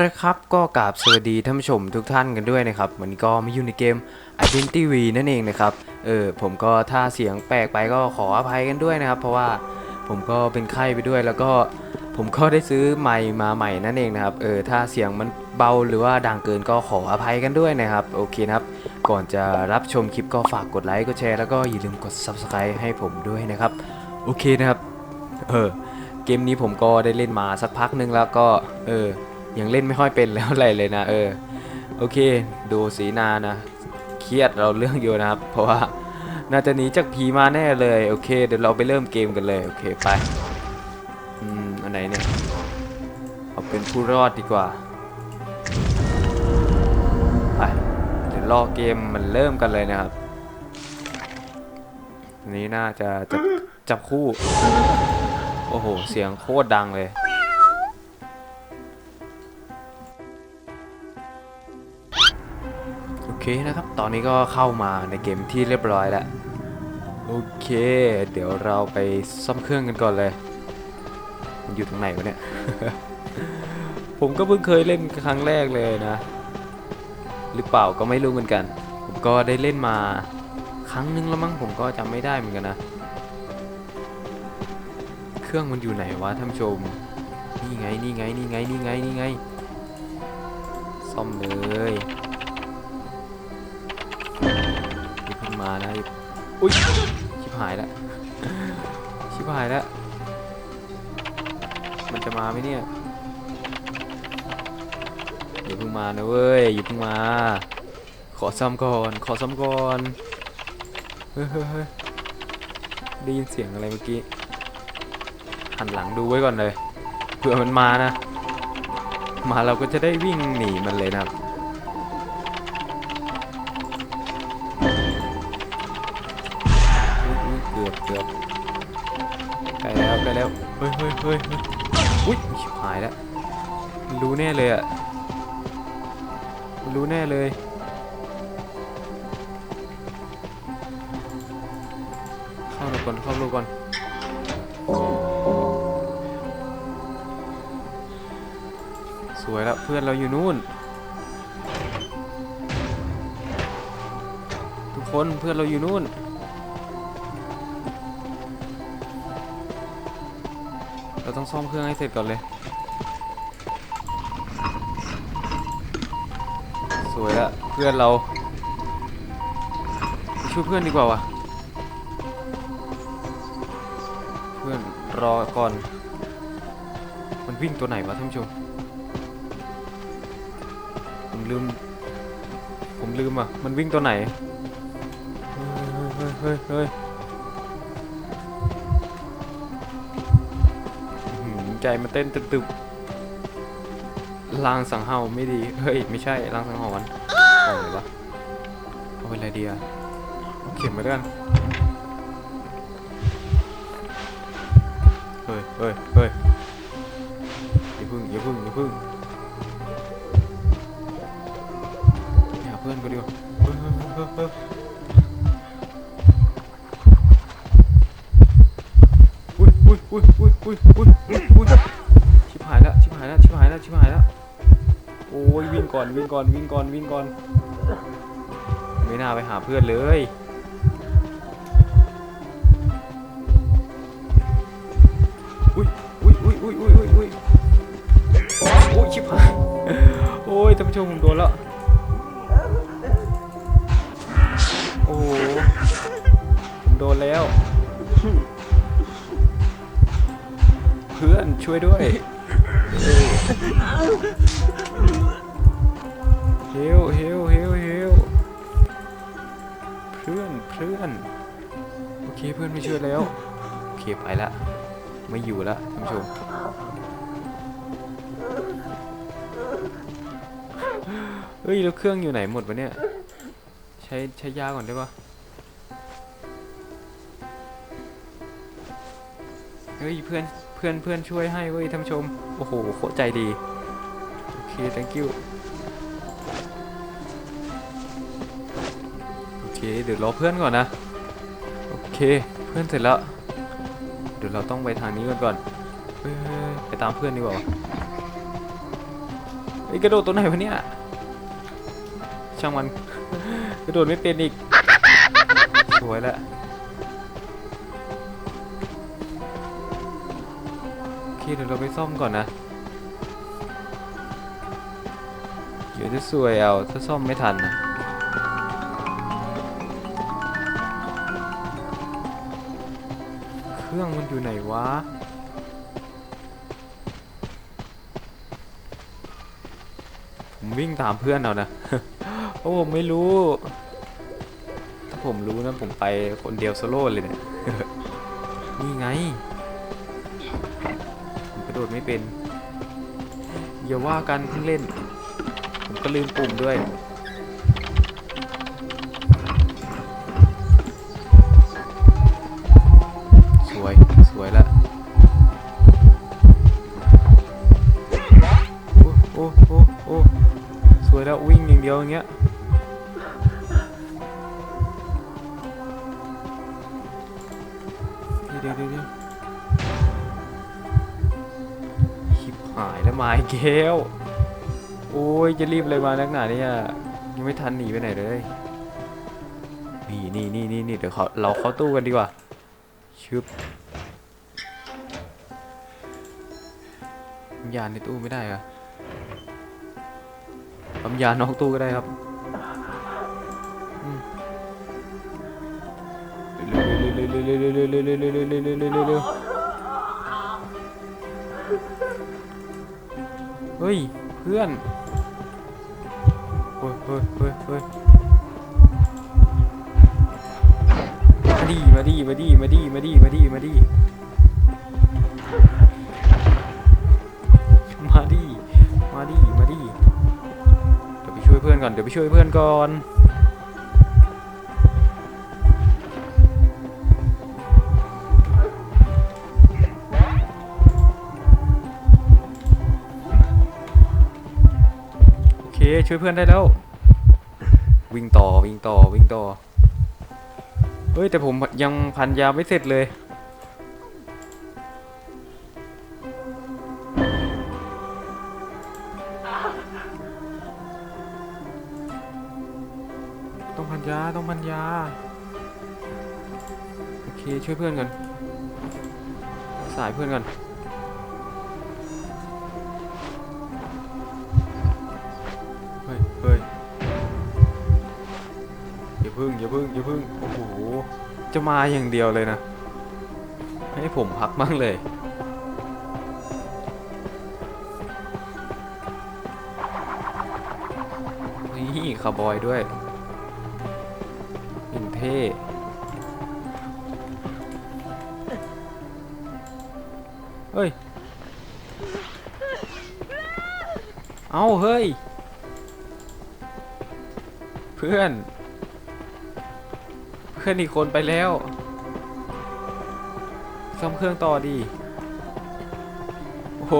ละครับก็กราบสวัสดีท่านผู้ชมทุกท่านกันด้วยนะครับวันนี้ก็มาอยู่ในเกม Identity V นั่นเองนะครับเออผมก็ถ้าเสียงแปลกไปก็ขออภัยกันด้วยนะครับ เพราะว่าผมก็เป็นไข้ไปด้วยแล้วก็ผมก็ได้ซื้อไมค์มาใหม่นั่นเองนะครับเออถ้าเสียงมันเบาหรือว่าดังเกินก็ขออภัยกันด้วยนะครับโอเคนะครับ ก่อนจะรับชมคลิปก็ฝากกดไลค์กดแชร์แล้วก็อย่าลืมกด Subscribe ให้ผมด้วยนะครับโอเคนะครับเออเกมนี้ผมก็ได้เล่นมาสักพักนึงแล้วก็เออ ยังเล่นไม่ค่อยเป็นแล้วอะไรเลยนะเออโอเค ดูสีนานะเครียดเราเรื่องอยู่นะครับ เพราะว่าน่าจะหนีจากผีมาแน่เลยโอเค เดี๋ยวเราไปเริ่มเกมกันเลยโอเคไปอืมอันไหนเนี่ยเอาเป็นผู้รอดดีกว่าไปเดี๋ยวรอเกมมันเริ่มกันเลยนะครับนนี้น่าจะจับจับคู่ โอ้โห เสียงโคตรดังเลย เคนะครับ ตอนนี้ก็เข้ามาในเกมที่เรียบร้อยแล้ว โอเค เดี๋ยวเราไปซ่อมเครื่องกันก่อนเลย มันอยู่ตรงไหนวะเนี่ย ผมก็เพิ่งเคยเล่นครั้งแรกเลยนะ หรือเปล่าก็ไม่รู้เหมือนกัน ผมก็ได้เล่นมาครั้งนึงแล้วมั้งผมก็จำไม่ได้เหมือนกันนะ เครื่องมันอยู่ไหนวะท่านผู้ชม นี่ไงนี่ไงนี่ไงนี่ไงนี่ไง ซ่อมเลย มานะอย่าอุ้ยชิบหายแล้วชิบหายแล้วมันจะมาไหมเนี่ยอย่าเพิ่งมานะเว้ยอย่าเพิ่งมา ขอซ่อมก่อนขอซ่อมก่อนเฮ้ยเฮ้ยเฮ้ยได้ยินเสียงอะไรเมื่อกี้หันหลังดูไว้ก่อนเลยเผื่อมันมานะ มาเราก็จะได้วิ่งหนีมันเลยนะครับ อุ๊ยเกือบเกือบใกล้แล้วใกล้แล้วเฮ้ยเฮ้ยเฮ้ยเฮ้ยอุ้ยชิบหายแล้วมันรู้แน่เลยอะมันรู้แน่เลยเข้าหลบก่อนเข้าหลบก่อนสวยแล้วเพื่อนเราอยู่นู่นทุกคนเพื่อนเราอยู่นู่น เราต้องซ่อมเครื่องให้เสร็จก่อนเลย สวยล้วเพื่อนเราช่วยเพื่อนดีกว่าวะเพื่อนรอก่อน มันวิ่งตัวไหนวะท่านผู้ชม ผมลืม ผมลืมอะ มันวิ่งตัวไหน เฮ้ยเฮ้ยเฮ้ย ใจมันเต้นตึบๆลางสังเห่าไม่ดี เฮ้ย ไม่ใช่ลางสังหรณ์เอาไหนวะเอาไปอะไรดีอะเอาเข็มมาด้วยกันเฮ้ยเฮ้ยเฮ้ยอย่าพึ่งอย่าพึ่งอย่าพึ่งไปหาเพื่อนก็ดีกว่าเฮ้ยเฮ้ยเฮ้ยเฮ้ยอุ้ยอุ้ยอุ้ยอุ้ยอุ้ยอุ้ย ก่อนวิ่งก่อนวิ่งก่อนวิ่งก่อน ไม่น่าไปหาเพื่อนเลย อุ้ยอุ้ยอุ้ยอุ้ยอุ้ยอุ้ยอุ้ยโอ้ยชิบหายโอ้ยท่านผู้ชมผมโดนแล้วโอ้โหผมโดนแล้ว เพื่อนช่วยด้วย เฮลเฮลเฮลเฮลเพื่อนเพื่อนโอเคเพื่อนไม่ช่วยแล้วโอเคไปละไม่อยู่ละท่านผู้ชมเฮ้ยแล้วเครื่องอยู่ไหนหมดวะเนี่ยใช้ใช้ยาก่อนได้ปะเฮ้ยเพื่อนเพื่อนเพื่อนช่วยให้เว้ยท่านผู้ชมโอ้โหโคตรใจดีโอเค thank you เคเดี๋ยวรอเพื่อนก่อนนะ โอเคเพื่อนเสร็จแล้ว เดี๋ยวเราต้องไปทางนี้ก่อนก่อนไปตามเพื่อนดีกว่าไอ้กระโดดตัวไหนวะเนี่ยช่างมัน กระโดดไม่เป็นอีก สวยแล้วโอเคเดี๋ยวเราไปซ่อมก่อนนะเดี๋ยวจะสวยเอาถ้าซ่อมไม่ทันนะ อยู่ไหนวะ ผมวิ่งตามเพื่อนเอานะโอ้ผมไม่รู้ ถ้าผมรู้นะผมไปคนเดียวโซโล่เลยเนี่ย นี่ไง ผมกระโดดไม่เป็น อย่าว่ากันเพิ่งเล่น ผมก็ลืมปุ่มด้วย ดียวอย่างเงี้ยเดี๋ยวเดี๋ยวชิบหายแล้วมาอีกแล้วโอ้ยจะรีบเลยมานักหนาเนี่ยยังไม่ทันหนีไปไหนเลยนี่นี่นี่นี่นี่เดี๋ยวเขาเราเข้าตู้กันดีกว่าชึบยานในตู้ไม่ได้อะ ปั๊มยานอกตู้ก็ได้ครับเฮ้ย เพื่อนเฮ้ยเฮ้ยเฮ้ยเฮ้ยมาดีมาดีมาดีมาดีมาดีมาดีมาดี เพื่อนก่อนเดี๋ยวไปช่วยเพื่อนก่อนโอเคช่วยเพื่อนได้แล้ว วิ่งต่อวิ่งต่อวิ่งต่อเฮ้ยแต่ผมยังพันยาไม่เสร็จเลย ต้องพันยาต้องพันยาโอเค ช่วยเพื่อนกัน สายเพื่อนกันเฮ้ยเฮ้ยอย่าพึ่งอย่าพึ่งอย่าพึ่งโอ้โห จะมาอย่างเดียวเลยนะ ให้ผมพักบ้างเลยนี่คาร์บอยด้วย เท่เฮ้ย เอาเฮ้ย เพื่อน เพื่อนอีกคนไปแล้ว ซ่อมเครื่องต่อดี โอ้โห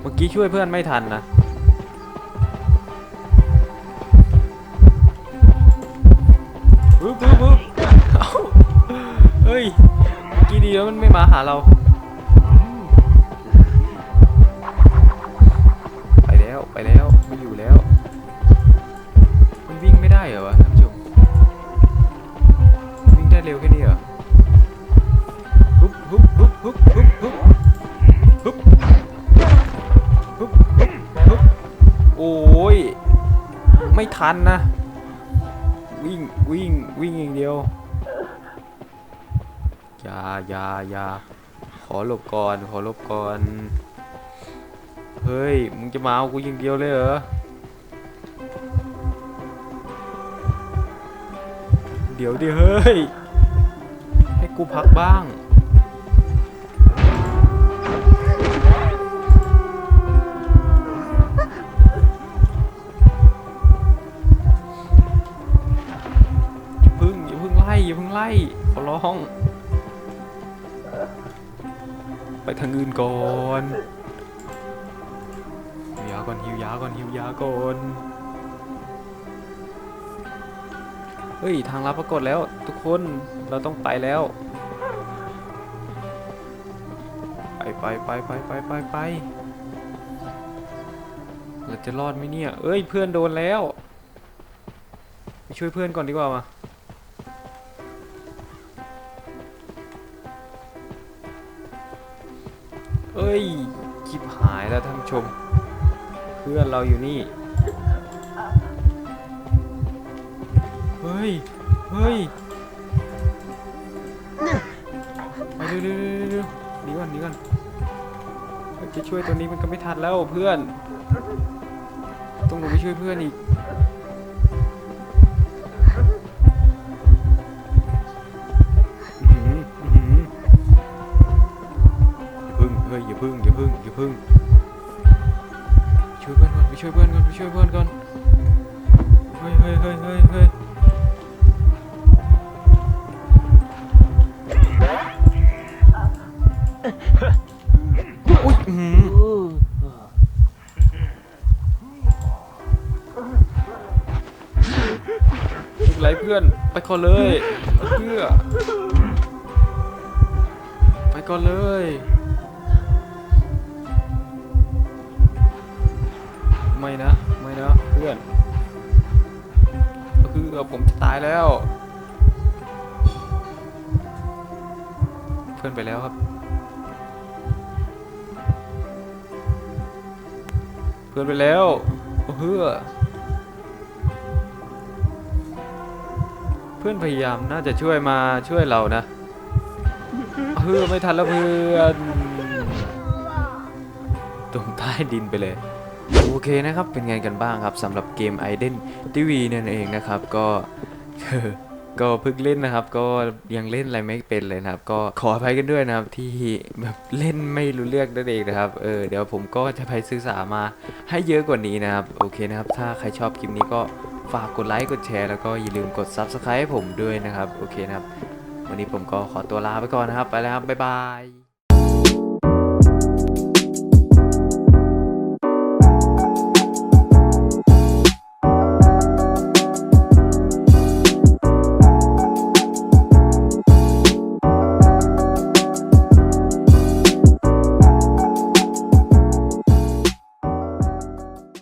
เมื่อกี้ช่วยเพื่อนไม่ทันนะ ดีแล้วมันไม่มาหาเรา ไปแล้วไปแล้วไม่อยู่แล้ว มันวิ่งไม่ได้เหรอวะท่านผู้ชมวิ่งได้เร็วแค่นี้เหรอฮึบฮึบฮึบฮึบฮึบฮึบฮึบฮึบฮึบฮึบโอ้ยไม่ทันนะ วิ่งวิ่งวิ่งอย่างเดียว อย่าอย่าอย่าขอหลบก่อนขอหลบก่อนเฮ้ย มึงจะมาเอากูอย่างเดียวเลยเหรอเดี๋ยวดิเฮ้ย ให้กูพักบ้าง อย่าพึ่งอย่าพึ่งไล่อย่าพึ่งไล่ขอร้อง ไปทางอื่นก่อนหิวยาก่อนหิวยาก่อนหิวยาก่อนเฮ้ย ทางลับปรากฏแล้ว ทุกคนเราต้องไปแล้ว ไปไปไปไปไปไปไปเราจะรอดไหมเนี่ย เอ้ยเพื่อนโดนแล้วไปช่วยเพื่อนก่อนดีกว่ามา เอ้ยจิบหายแล้วท่านผู้ชม เพื่อนเราอยู่นี่ เฮ้ย เฮ้ยไปเร็วเร็วเร็วเร็วหนีก่อนหนีก่อนเฮ้ยจะช่วยตัวนี้มันก็ไม่ทันแล้วเพื่อน ต้องลงไปช่วยเพื่อนอีก ช่วยเพื่อนก่อนไปช่วยเพื่อนก่อน เฮ้ยเฮ้ยเฮ้ยเฮ้ยเฮ้ยอุ้ยอื้อหือไม่เป็นไรเพื่อน ไปก่อนเลยเพื่อ ไปก่อนเลยไม่นะไม่ นะเพื่อนก็คือผมจะตายแล้ว เพื่อนไปแล้วครับ เพื่อนไปแล้วเพื่อเพื่อนพยายามน่าจะช่วยมาช่วยเรานะเพื่อไม่ทันแล้วเพื่อนตรงใต้ดินไปเลย โอเคนะครับเป็นไงกันบ้างครับสำหรับเกม i d e n t v นั่นเองนะครับก็ก็เพิ่งเล่นนะครับ ก็ยังเล่นอะไรไม่เป็นเลยนะครับ ก็ขออภัยกันด้วยนะครับที่แบบเล่นไม่รู้เรื่องนั่นเองนะครับเออเดี๋ยวผมก็จะไปศึกษามาให้เยอะกว่านี้นะครับ โอเคนะครับ ถ้าใครชอบคลิปนี้ก็ฝากกดไลค์กดแชร์แล้วก็อย่าลืมกด Subscribe ให้ผมด้วยนะครับ โอเคนะครับ วันนี้ผมก็ขอตัวลาไปก่อนนะครับ ไปแล้วครับบ๊ายบาย